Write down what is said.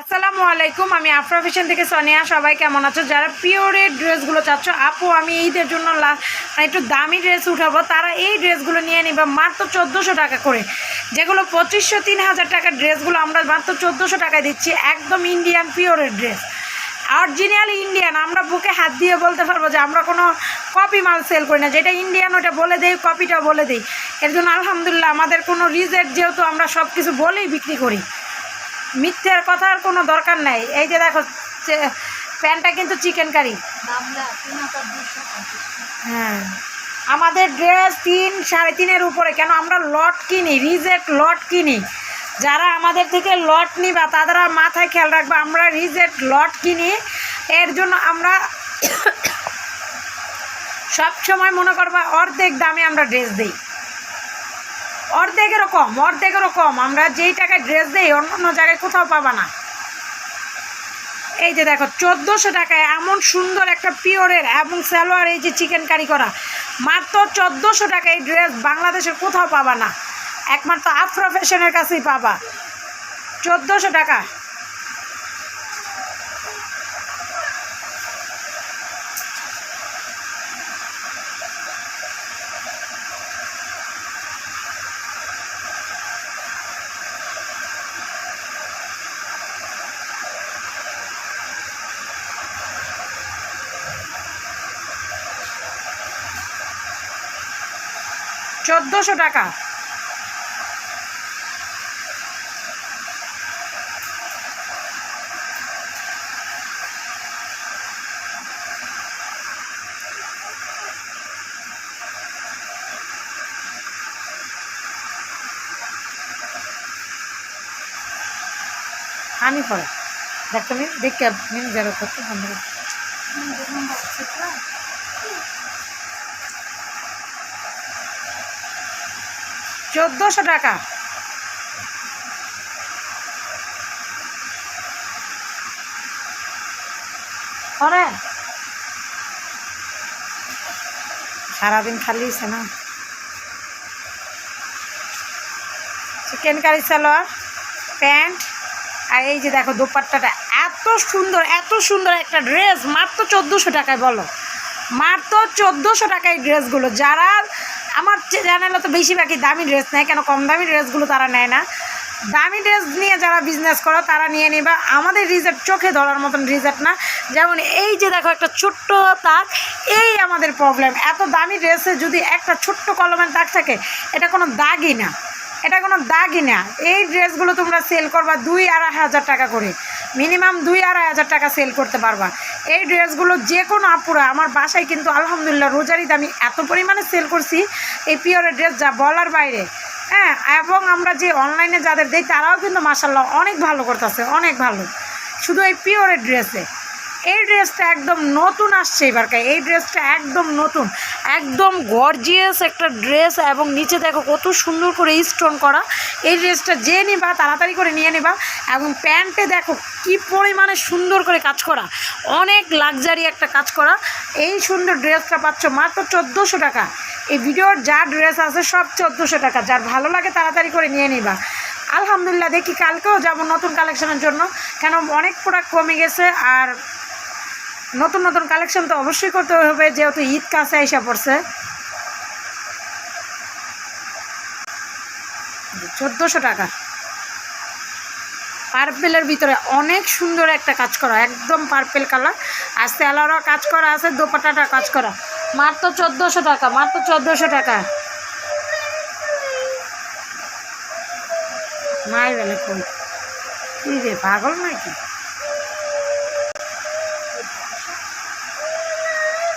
আসসালামু আলাইকুম, আমি আফরা ফ্যাশন থেকে সোনিয়া। সবাই কেমন আছো? যারা পিওরের ড্রেসগুলো চাচ্ছ, আপু, আমি ঈদের জন্য মানে একটু দামি ড্রেস উঠাবো। তারা এই ড্রেসগুলো নিয়ে নিবে মাত্র চোদ্দোশো টাকা করে। যেগুলো পঁচিশশো, তিন হাজার টাকার ড্রেসগুলো আমরা মাত্র চোদ্দোশো টাকায় দিচ্ছি। একদম ইন্ডিয়ান পিওরের ড্রেস। অরিজিনাল ইন্ডিয়ান আমরা বুকে হাত দিয়ে বলতে পারব যে আমরা কোনো কপি মাল সেল করি না। যেটা ইন্ডিয়ান ওটা বলে দেই কপিটা বলে দিই। এর জন্য আলহামদুলিল্লাহ, আমাদের কোনো রিজেক্ট যেহেতু আমরা সব কিছু বলেই বিক্রি করি। মিথ্যের কথার কোনো দরকার নাই। এই যে দেখো প্যান্টটা কিন্তু চিকেন কারি হ্যাঁ। আমাদের ড্রেস তিন, সাড়ে তিনের উপরে। কেন আমরা লট কিনি, রিজেক্ট লট কিনি। যারা আমাদের থেকে লট নিবা তারা মাথায় খেয়াল রাখবে, আমরা রিজেক্ট লট কিনি। এর জন্য আমরা সব সময় মনে করবা, অর্ধেক দামে আমরা ড্রেস দিই। অর্ধেকেরও কম অর্ধেকেরও কম। আমরা যেই টাকায় ড্রেস দিই অন্য অন্য জায়গায় কোথাও পাবা না। এই যে দেখো, চোদ্দোশো টাকায় এমন সুন্দর একটা পিওরের এবং স্যালোয়ার এই যে চিকেন কারি করা। মাত্র চোদ্দোশো টাকায় এই ড্রেস বাংলাদেশের কোথাও পাবা না। একমাত্র আফ্রা ফ্যাশনের কাছেই পাবা। চোদ্দোশো টাকা। চোদ্দোশো টাকা। আমি পরে। দেখতে আমি দেখে মিন যাবে করতে বন্ধ চোদ্দোশো টাকা। সারাদিন খালি না। চিকেন কারি সালোয়ার, প্যান্ট, আর এই যে দেখো দোপাট্টাটা, এত সুন্দর এত সুন্দর একটা ড্রেস, মাত্র চোদ্দোশো টাকায় বলো। মাত্র চোদ্দোশো টাকায় ড্রেসগুলো, যারা আমার চ্যানেলে তো বেশিরভাগই দামি ড্রেস নেয়, কেন কম দামি ড্রেসগুলো তারা নেয় না। দামি ড্রেস নিয়ে যারা বিজনেস করো, তারা নিয়ে নিবা। আমাদের রিজেক্ট চোখে ধরার মতন রিজেক্ট না। যেমন এই যে দেখো একটা ছোট্ট তাক এই আমাদের প্রবলেম এত দামি ড্রেসে যদি একটা ছোট্ট কলমের দাগ থাকে, এটা কোনো দাগই না। এটা কোনো দাগই না। এই ড্রেসগুলো তোমরা সেল করবা দুই আড়াই হাজার টাকা করে। মিনিমাম দুই আড়াই হাজার টাকা সেল করতে পারবা। এই ড্রেসগুলো যে কোনো আপুরা, আমার বাসায় কিন্তু আলহামদুলিল্লাহ রোজারিতে আমি এত পরিমাণে সেল করছি, এই পিওরের ড্রেস যা বলার বাইরে। হ্যাঁ এবং আমরা যে অনলাইনে যাদের দিই, তারাও কিন্তু মাসাল্লাহ অনেক ভালো করতেছে, অনেক ভালো। শুধু এই পিওরের ড্রেসে। এই ড্রেসটা একদম নতুন আসছে এবারকার। এই ড্রেসটা একদম নতুন, একদম গর্জিয়াস একটা ড্রেস এবং নিচে দেখো কত সুন্দর করে স্টোন করা। এই ড্রেসটা যে নিবা, তাড়াতাড়ি করে নিয়ে নিবা এবং প্যান্টে দেখো কি পরিমাণে সুন্দর করে কাজ করা। অনেক লাক্সারি একটা কাজ করা। এই সুন্দর ড্রেসটা পাচ্ছ মাত্র চোদ্দোশো টাকা। এই ভিডিওর যা ড্রেস আছে সব চোদ্দোশো টাকা। যার ভালো লাগে তাড়াতাড়ি করে নিয়ে নিবা। আলহামদুলিল্লাহ দেখি কালকেও যাব নতুন কালেকশনের জন্য। কেন অনেক প্রোডাক্ট কমে গেছে আর নতুন নতুন কালেকশন তো অবশ্যই করতে হবে, যেহেতু ঈদ কাছে এসে পড়ছে। চোদ্দোশো টাকা। পার্পেলের ভিতরে অনেক সুন্দর একটা কাজ করা, একদম পার্পেল কালার। আর স্যালারও কাজ করা আছে দোপাটাটা কাজ করা। মাত্র চোদ্দোশো টাকা, মাত্র চোদ্দোশো টাকা। মাই বেলে কই? পাগল নাকি?